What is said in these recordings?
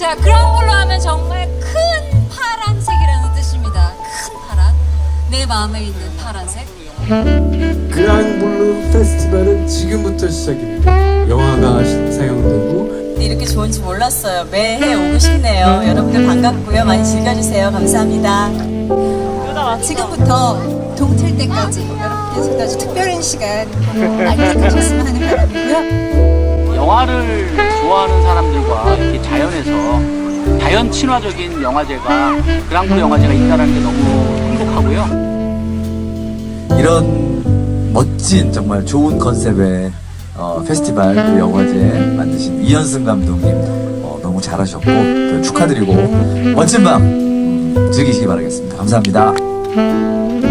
자, 그랑블루 하면 정말 큰 파란색이라는 뜻입니다. 큰 파란. 내 마음에 있는 파란색. 그랑 블루 페스티벌은 지금부터 시작입니다. 영화가 상영되고 이렇게 좋은지 몰랐어요. 매해 오고 싶네요. 여러분들 반갑고요. 많이 즐겨주세요. 감사합니다. 지금부터 동틀 때까지 여러분께서도 아주 특별한 시간 만끽하셨으면 하는 바람이고요. 영화를 좋아하는 사람들과 자연에서 자연 친화적인 영화제가 그랑프리 영화제가 있다는 게 너무 행복하고요. 이런 멋진 정말 좋은 컨셉의 어, 페스티벌 그 영화제 만드신 이현승 감독님 어, 너무 잘하셨고 또 축하드리고 멋진 밤 음, 즐기시기 바라겠습니다. 감사합니다. 좋은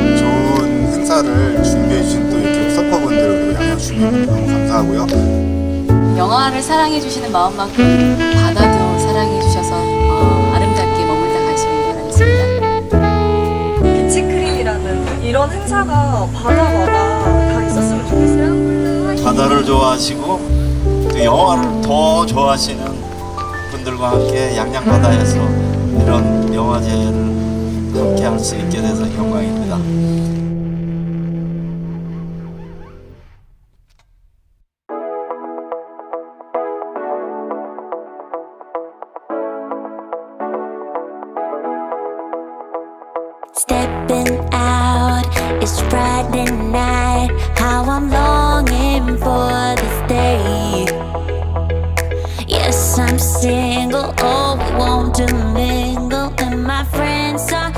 행사를 준비해 주신 또 이렇게 서퍼분들 그리고 양현 주민 너무 감사하고요. 영화를 사랑해 주시는 마음만큼 이런 행사가 바다마다 다 있었으면 좋겠어요. 바다를 좋아하시고 또 영화를 더 좋아하시는 분들과 함께 양양바다에서 이런 영화제를 함께 할 수 있게 돼서 영광입니다. this Friday night. How I'm longing for this day. Yes, I'm single. Oh, we want to mingle, and my friends are.